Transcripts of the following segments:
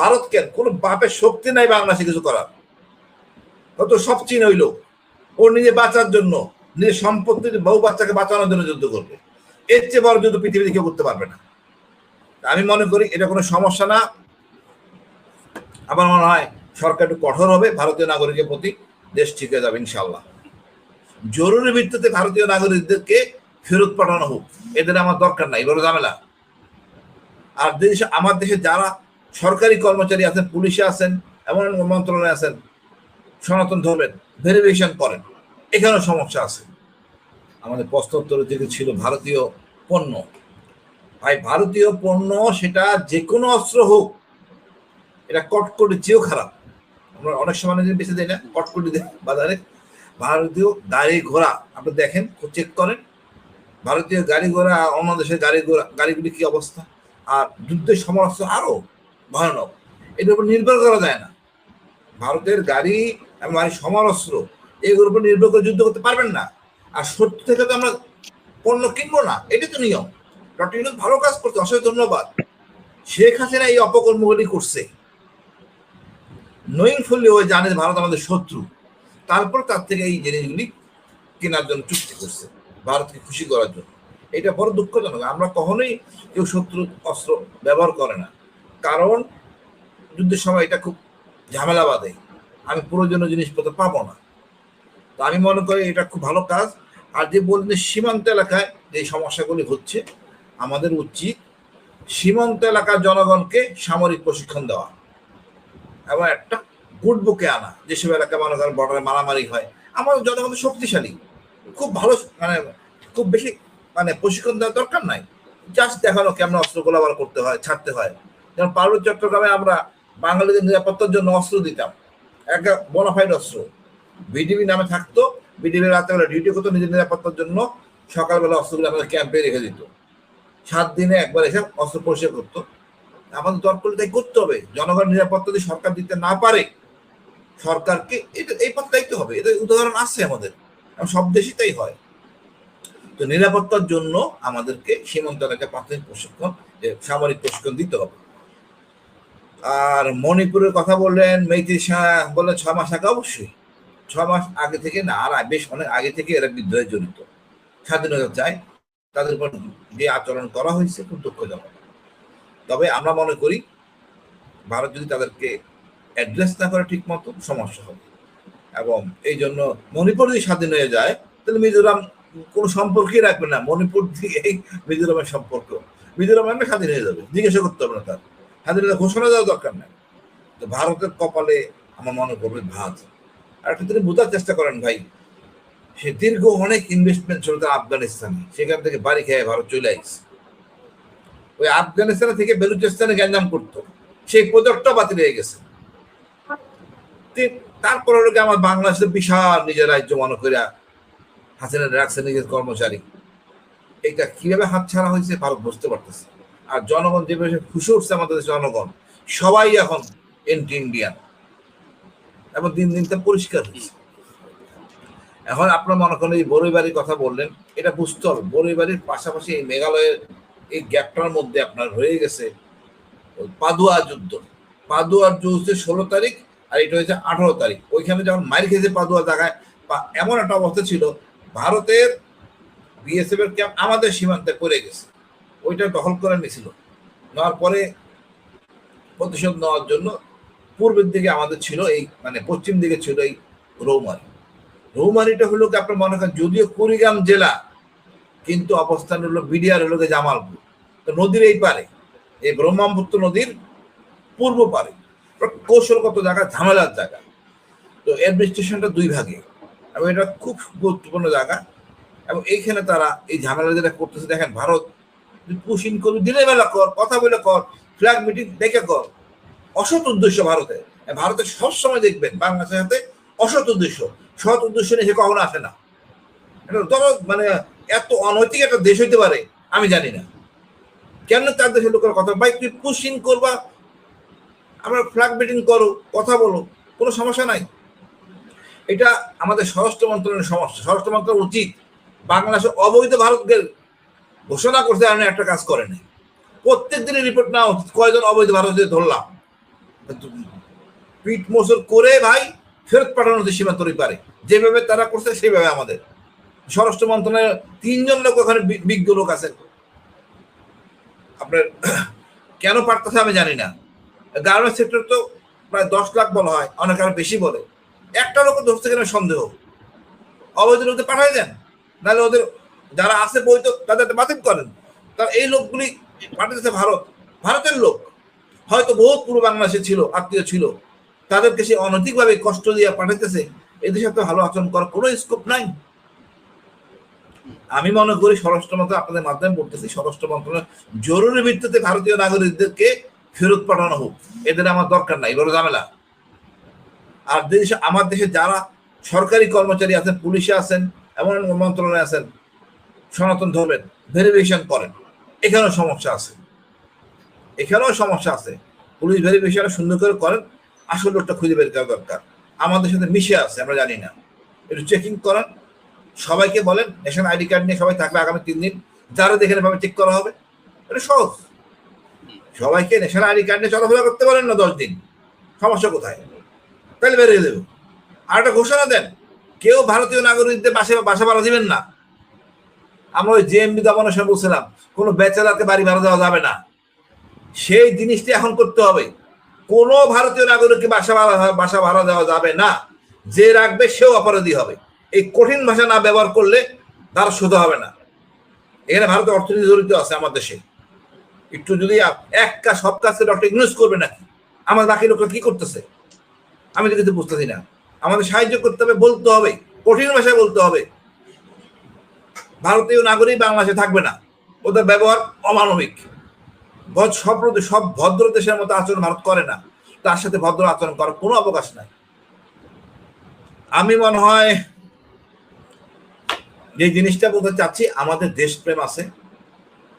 ভারত কেন বাপের শক্তি নাই বাংলাদেশে কিছু করার। কত সব চীন হইল ও নিজে বাঁচার জন্য, নিজের সম্পত্তি বহু বাচ্চাকে বাঁচানোর জন্য যুদ্ধ করবে। এর চেয়ে বড় যুদ্ধ পৃথিবীতে কেউ করতে পারবে না। আমি মনে করি এটা কোনো সমস্যা না। আমার মনে হয় সরকার একটু কঠোর হবে ভারতীয় নাগরিকের প্রতি। দেশ ঠিক হয়ে যাবে ইনশাল্লাহ জরুরি ভিত্তিতে ভারতীয় নাগরিকদেরকে ফেরত পাঠানো হোক, এদের আমার দরকার নাই, বড় ঝামেলা। আর দেশ আমার দেশে যারা সরকারি কর্মচারী আছেন, পুলিশে আছেন, এমন মন্ত্রণালয়ে আছেন, সনাতন ধর্মের ভেরিফিকেশন করেন। এখানেও সমস্যা আছে। আমাদের প্রশ্নোত্তরের দিকে ছিল ভারতীয় পণ্য। ভাই, ভারতীয় পণ্য সেটা যে কোনো অস্ত্র হোক, এটা কটকটি চেয়েও খারাপ। আমরা অনেক সময় বেঁচে দিই না, কটকটি দেয় বাজারে। ভারতীয় গাড়ি ঘোড়া, আপনি দেখেন চেক করেন। ভারতীয় গাড়ি ঘোড়া অন্য দেশের গাড়ি ঘোড়া গাড়িগুলি কি অবস্থা? আর যুদ্ধের সমস্ত আরও ভয়ানক। এটার উপর নির্ভর করা যায় না। ভারতের গাড়ি মানে সমরাস্ত্র, এগুলোর উপর নির্ভর করে যুদ্ধ করতে পারবেন না। আর সত্য থেকে তো আমরা পণ্য কিনবো না, এটাই তো নিয়ম। ডক্টর ভালো কাজ করতে অসংখ্য ধন্যবাদ। শেখ হাসিনা এই অপকর্মগুলি করছে। নোয়িং ফুললি ও জানে ভারত আমাদের শত্রু। তারপর তার থেকে এই জিনিসগুলি কেনার জন্য চুক্তি করছে, ভারতকে খুশি করার জন্য। এটা বড় দুঃখজনক। আমরা কখনোই কেউ শত্রু অস্ত্র ব্যবহার করে না। কারণ যুদ্ধের সময় এটা খুব ঝামেলা বাদে আমি প্রয়োজনীয় জিনিসপত্র পাবো না। তো আমি মনে করি এটা খুব ভালো কাজ। আর যে বললেন সীমান্ত এলাকায় যে সমস্যাগুলি হচ্ছে, আমাদের উচিত সীমান্ত এলাকার জনগণকে সামরিক প্রশিক্ষণ দেওয়া এবং একটা গুড বুকে আনা। যেসব এলাকায় মনে করেন বর্ডারে মারামারি হয়, আমাদের জনগণ শক্তিশালী। খুব ভালো মানে খুব বেশি মানে প্রশিক্ষণ দেওয়ার দরকার নাই। জাস্ট দেখানো কেমন অস্ত্র গোলাবার করতে হয়, ছাড়তে হয়। যেমন পার্বত্য চট্টগ্রামে আমরা বাঙালিদের নিরাপত্তার জন্য অস্ত্র দিতাম। একটা বোনাফাইড অস্ত্র। বিডিবি নামে থাকতো। বিডিবি রাত্রেবেলা ডিউটি করতো নিজের নিরাপত্তার জন্য। সকালবেলা অস্ত্রগুলো আমাদের ক্যাম্পে রেখে দিত। সাত দিনে একবার এসে অস্ত্র পরিষ্কার করতো। আমাদের দর করলে তাই করতে হবে। জনগণ নিরাপত্তা যদি সরকার দিতে না পারে, সরকারকে এটা, এই পথ দায়িত্ব হবে। এটা উদাহরণ আছে আমাদের। সব দেশই তাই হয়। তো নিরাপত্তার জন্য আমাদেরকে সীমান্ত এলাকায় প্রাথমিক প্রশিক্ষণ সামরিক প্রশিক্ষণ দিতে হবে। আর মণিপুরের কথা বললেন মেইতি বললেন ছয় মাস আগে অবশ্যই। ছয় মাস আগে থেকে না, আর বেশ অনেক আগে থেকে এরা বিদ্রোহে জড়িত। স্বাধীনতা চায় তাদের উপর যে আচরণ করা হয়েছে খুব দুঃখজনক। তবে আমরা মনে করি, ভারত যদি তাদেরকে অ্যাড্রেস না করে ঠিক মতো, সমস্যা হবে। এবং এই জন্য মণিপুর যদি স্বাধীন হয়ে যায়, তাহলে মিজোরাম কোনো সম্পর্কই রাখবে না। মণিপুর দিকেই মিজোরামের সম্পর্ক। মিজোরাম এমনি স্বাধীন হয়ে যাবে। জিজ্ঞাসা করতে হবে না তার। স্বাধীনতা ঘোষণা দেওয়ার দরকার নেই। তো ভারতের কপালে আমার মনে করবে ভাত। আর একটা তিনি বোঝার চেষ্টা করেন ভাই, সে দীর্ঘ অনেক ইনভেস্টমেন্ট ছিল তার আফগানিস্তানে। সেখান থেকে বাড়ি খেয়ে ভারত চলে আসছে। ওই আফগানিস্তান থেকে বেলুচিস্তানে গ্যাঞ্জাম করতো। সেই প্রজেক্টটা বাতিল হয়ে গেছে। তারপর হলো আমার বাংলাদেশের বিশাল নিজের রাজ্য মনে করে হাসিনা রাখছে নিজের কর্মচারী। এটা কীভাবে হাত ছাড়া হয়েছে ভারত বুঝতে পারতেছে আর জনগণ যেভাবে খুশি উঠছে আমাদের জনগণ, সবাই এখন এন্টি ইন্ডিয়ান এবং দিন দিন তা পরিষ্কার হয়েছে এখন আপনার মনে করেন এই বড়ই বাড়ির কথা বললেন, এটা বুঝতে হবে। বড়ই বাড়ির পাশাপাশি এই মেঘালয়ের এই গ্যাপটার মধ্যে আপনার হয়ে গেছে পাদুয়া যুদ্ধ। পাদুয়ার যুদ্ধ ষোলো তারিখ আর এটা হয়েছে আঠারো তারিখ। ওইখানে যখন মার খেয়েছে পাদুয়া জায়গায়, বা এমন একটা অবস্থা ছিল, ভারতের বিএসএফ এর ক্যাম্প আমাদের সীমান্তে পড়ে গেছে। ওইটা দখল করে নিয়েছিল। নেওয়ার পরে প্রতিশোধ নেওয়ার জন্য পূর্বের দিকে আমাদের ছিল এই মানে পশ্চিম দিকে ছিল এই রৌমারি। রৌমারিটা হলো কি আপনার মনে করেন যদিও কুড়িগ্রাম জেলা, কিন্তু অবস্থান হলো বিডিআর হলো কি জামালপুর। তো নদীর এই পারে, এই ব্রহ্মপুত্র নদীর পূর্ব পারে। কৌশলগত জায়গা, ঝামেলার জায়গা। তো অ্যাডমিনিস্ট্রেশনটা দুই ভাগে, এবং এটা খুব গুরুত্বপূর্ণ জায়গা। এবং এইখানে তারা এই ঝামেলা যেটা করতেছে, দেখেন ভারত পুশিন করবি, দিনের বেলা কর, কথা বলে কর ফ্ল্যাগ মিটিং দেখে কর। অসৎ উদ্দেশ্য ভারতে। ভারতে সবসময় দেখবেন, বাংলাদেশের সাথে অসৎ উদ্দেশ্য। সৎ উদ্দেশ্য নিয়ে সে কখনো আসে না। তবে মানে এত অনৈতিক একটা দেশ হইতে পারে, আমি জানি না। কেন তার দেশের লোকের কথা ভাই, তুই পুশিং করবা, আমরা ফ্ল্যাগ মিটিং করো, কথা বলো, কোনো সমস্যা নাই। এটা আমাদের স্বরাষ্ট্র মন্ত্রণালয়ের সমস্যা। স্বরাষ্ট্র মন্ত্রণালয় উচিত বাংলাদেশে অবৈধ ভারতকে ঘোষণা করতে আর একটা কাজ করে নাই। প্রত্যেক দিনের রিপোর্ট উচিত কয়জন অবৈধ ভারতীয় ধরলাম। পিঠ মোচর করে ভাই ফেরত পাঠানো হচ্ছে সীমান্তরই পারে, যেভাবে তারা করছে সেইভাবে আমাদের। স্বরাষ্ট্র মন্ত্রণালয়ের তিনজন লোক ওখানে বিজ্ঞ লোক আছেন। আপনার কেন পারতেছে আমি জানি না। গার্মেন্টস সেক্টর তো প্রায় দশ লাখ বলা হয়, অনেক আরও বেশি বলে। একটা লোক ধরছে কেন সন্দেহ। অবৈধ লোকদের পাঠাই দেন, নাহলে ওদের যারা আছে বৈধ, তাদের বাতিল করেন। তার এই লোকগুলি পাঠাতেছে ভারত। ভারতের লোক। হয়তো বহুত পূর্ব বাংলাদেশে ছিল, আত্মীয় ছিল। তাদেরকে সে অনৈতিকভাবে কষ্ট দিয়ে পাঠাইতেছে। এদের সাথে ভালো আচরণ করার কোনো স্কোপ নাই। আমি মনে করি স্বরাষ্ট্র মন্ত্রণালয় আপনাদের মাধ্যমে বলতেছি, স্বরাষ্ট্র মন্ত্রণালয় জরুরি ভিত্তিতে ভারতীয় নাগরিকদেরকে ফেরত পাঠানো হোক। এদের আমার দরকার নাই, বড় ঝামেলা। আর দেশ আমার দেশে যারা সরকারি কর্মচারী আছেন, পুলিশে আছেন, এমন মন্ত্রণালয়ে আছেন সনাতন ধর্মের ভেরিফিকেশন করেন। এখানেও সমস্যা আছে। এখানেও সমস্যা আছে। পুলিশ ভেরিফিকেশন সুন্দর করে করেন, আসল লোকটা খুঁজে বের করা দরকার। আমাদের সাথে মিশে আছে, আমরা জানি না। একটু চেকিং করেন। সবাইকে বলেন ন্যাশনাল আইডি কার্ড নিয়ে সবাই থাকবে আগামী তিন দিন। যারা দেখে ভাবে চেক করা হবে, এটা সহজ। সবাইকে ন্যাশনাল আইডি কার্ড নিয়ে চলাফেরা করতে পারেন না দশ দিন। সমস্যা কোথায়? তাহলে বেরিয়ে দেবো। আর একটা ঘোষণা দেন, কেউ ভারতীয় নাগরিকদের বাসা বাসা ভাড়া দিবেন না। আমরা ওই জেএমবি দমনের সময় বলছিলাম, কোনো বেচারাকে বাড়ি ভাড়া দেওয়া যাবে না। সেই জিনিসটি এখন করতে হবে। কোনো ভারতীয় নাগরিককে বাসা ভাড়া বাসা ভাড়া দেওয়া যাবে না। যে রাখবে সেও অপরাধী হবে। এই কঠিন ভাষা না ব্যবহার করলে তার সোজা হবে না। এখানে ভারতের অর্থনীতি জড়িত আছে আমার দেশে। একটু যদি এক কাজ, সব কাজকে ডক্টর ইগনোর করবে নাকি? আমার বাকি লোকরা কি করতেছে? আমি তো কিছু বুঝতেছি না। আমাদের সাহায্য করতে হবে, বলতে হবে। কঠিন ভাষায় বলতে হবে। ভারতীয় নাগরিক বাংলাদেশে থাকবে না। ওদের ব্যবহার অমানবিক। সব সব ভদ্র দেশের মতো আচরণ ভারত করে না। তার সাথে ভদ্র আচরণ করার কোনো অবকাশ নাই। আমি মনে হয় যে জিনিসটা বলতে চাচ্ছি, আমাদের দেশপ্রেম আছে।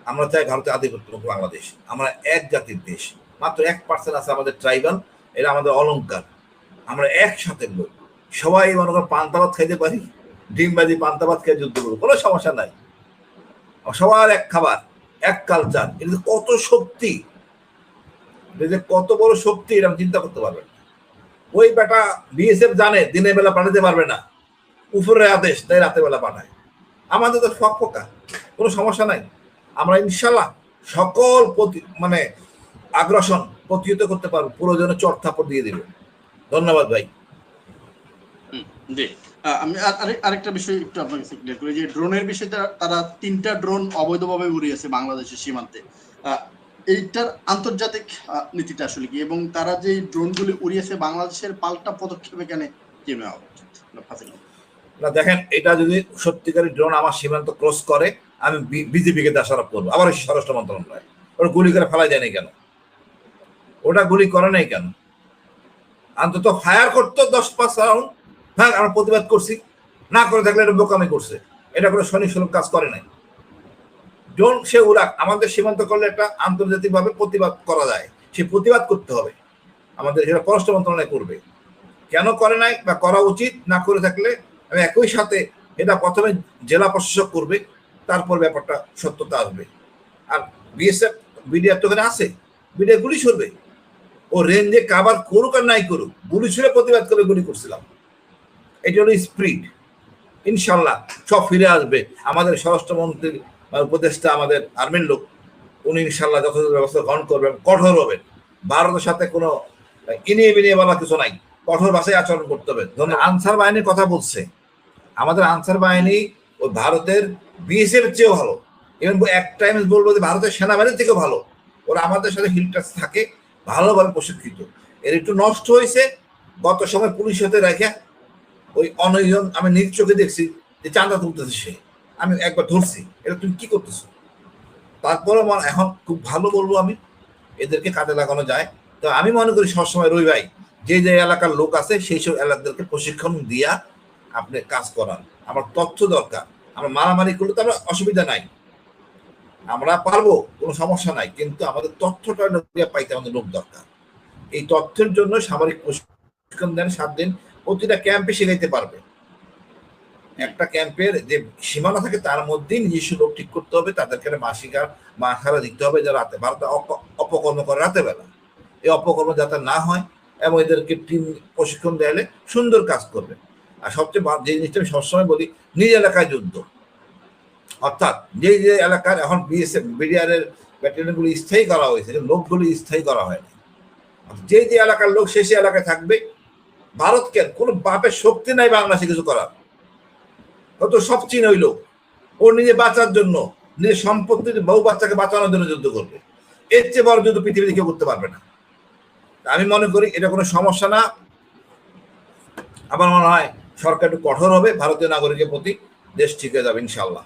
আমরা চাই ভারতের আধিপত্যমুক্ত বাংলাদেশ। আমরা এক জাতির দেশ। মাত্র এক পার্সেন্ট আছে আমাদের ট্রাইবাল এটা আমাদের অলংকার। আমরা একসাথে লোক। সবাই মনে করো পান্তাবাদ খাইতে পারি। ডিমবাজি, পান্তাবাদ খেয়ে যুদ্ধ করব, কোনো সমস্যা নাই। সবার এক খাবার, এক কালচার এটা কত শক্তি যে কত বড় শক্তি, এটা আমি চিন্তা করতে পারবেন না। ওই বেটা বিএসএফ জানে, দিনের বেলা পাঠাতে পারবে না। উপরের আদেশ তাই রাতের বেলা পাঠায়। আমাদের তো শখ ফোকা কোনো সমস্যা নাই। আমরা ইনশাল্লাহ সকল প্রতি মানে আগ্রাসন প্রতিহত করতে পারব প্রয়োজনে চট থাপড় দিয়ে দিবে। ধন্যবাদ ভাই। জি। আমি আর- আরেক- আরেকটা বিষয় একটু আপনার কাছে ক্লিয়ার করি, যে ড্রোনের বিষয়টা তারা তিনটা ড্রোন অবৈধভাবে উড়িয়েছে বাংলাদেশের সীমান্তে। এইটার আন্তর্জাতিক নীতিটা আসলে কি? এবং তারা যে ড্রোনগুলি উড়িয়েছে বাংলাদেশের পাল্টা পদক্ষেপে কেন কি নেওয়া। না দেখেন, এটা যদি সত্যিকারী ড্রোন আমার সীমান্ত ক্রস করে, আমি বিজেপিকে দোষারোপ করব। আবার স্বরাষ্ট্র মন্ত্রণালয়। ওটা গুলি করে ফেলা যায়নি কেন? ওটা গুলি করে নাই কেন? অন্তত ফায়ার করতো দশ পাঁচ রাউন্ড হ্যাঁ আমরা প্রতিবাদ করছি। না করে থাকলে এটা বোকামি করছে। এটা কোনো সৈনিক সুলভ কাজ করে নাই। ড্রোন সে উড়াক আমাদের সীমান্ত করলে একটা আন্তর্জাতিকভাবে প্রতিবাদ করা যায়। সে প্রতিবাদ করতে হবে। আমাদের সেটা পররাষ্ট্র মন্ত্রণালয় করবে। কেন করে নাই বা করা উচিত না করে থাকলে আমি একই সাথে এটা প্রথমে জেলা প্রশাসক করবে, তারপর ব্যাপারটা সত্যতা আসবে। আর বিএসএফ, বিডিআর তো ওখানে আছে। বিডিআর গুলি ছড়বে। ও রেঞ্জে কাবার করুক আর নাই করুক, গুলি ছুড়ে প্রতিবাদ করে গুলি করছিলাম। এটি হলো স্প্রিট, ইনশাল্লাহ সব ফিরে আসবে। আমাদের স্বরাষ্ট্রমন্ত্রীর উপদেষ্টা আমাদের আর্মির লোক, উনি ইনশাল্লাহ যথাযথ ব্যবস্থা গ্রহণ করবেন, কঠোর হবেন। ভারতের সাথে কোনো ইনিয়ে বিনিয়ে বলা কিছু নাই। কঠোর ভাষায় আচরণ করতে হবে। ধরুন আনসার বাহিনীর কথা বলছে। আমাদের আনসার বাহিনী ওই ভারতের বিএসএফ চেয়েও ভালো। ইভেন এক টাইম বলব যে ভারতের সেনাবাহিনীর থেকেও ভালো। ওরা আমাদের সাথে হিলটাস থাকে, ভালোভাবে প্রশিক্ষিত। এর একটু নষ্ট হয়েছে। গত সময় পুলিশ হতে রেখে ওই অনজন আমি নিজ চোখে দেখছি যে চাঁদা তুলতেছে সে। আমি একবার ধরছি, এটা তুমি কি করতেছো? তারপরে আমার এখন খুব ভালো বলব আমি, এদেরকে কাজে লাগানো যায়। তো আমি মনে করি সবসময় রই ভাই, যে যে এলাকার লোক আছে সেই সব এলাকাদেরকে প্রশিক্ষণ দিয়া আপনি কাজ করান। আমার তথ্য দরকার, আমরা মারামারি করলে তো আমরা অসুবিধা নাই। আমরা পারব, কোনো সমস্যা নাই, কিন্তু আমাদের তথ্যটা পাইতে আমাদের লোক দরকার। এই তথ্যের জন্য সামরিক প্রশিক্ষণ দেন সাত দিন প্রতিটা ক্যাম্পে শিখাইতে পারবে। একটা ক্যাম্পের যে সীমানা থাকে তার মধ্যেই নিজস্ব লোক ঠিক করতে হবে, তাদেরকে মাসিক আর মাসারা দিতে হবে যে রাতে ভারতে অপ- অপকর্ম করে রাতে বেলা এই অপকর্ম যাতে না হয় এবং এদেরকে টিম প্রশিক্ষণ দেয়ালে সুন্দর কাজ করবে। আর সবচেয়ে যে জিনিসটা আমি সবসময় বলি, নিজ এলাকায় যুদ্ধ। অর্থাৎ যে যে এলাকার এখন বিএসএফ বিডিআর এর ব্যাটালিয়নগুলি স্থায়ী করা হয়েছে লোকগুলি স্থায়ী করা হয়নি। যে যে এলাকার লোক সে সে এলাকায় থাকবে ভারতকে কোনো বাপের শক্তি নাই বাংলাদেশে কিছু করার। কত সব চীন ওই লোক ও নিজে বাঁচার জন্য, নিজের সম্পত্তি বহু বাচ্চাকে বাঁচানোর জন্য যুদ্ধ করবে। এর চেয়ে বড় যুদ্ধ পৃথিবীতে কেউ করতে পারবে না। আমি মনে করি এটা কোনো সমস্যা না। আমার মনে হয় সরকার একটু কঠোর হবে, ভারতীয় নাগরিকের প্রতি দেশ ঠিক হয়ে যাবে ইনশাল্লাহ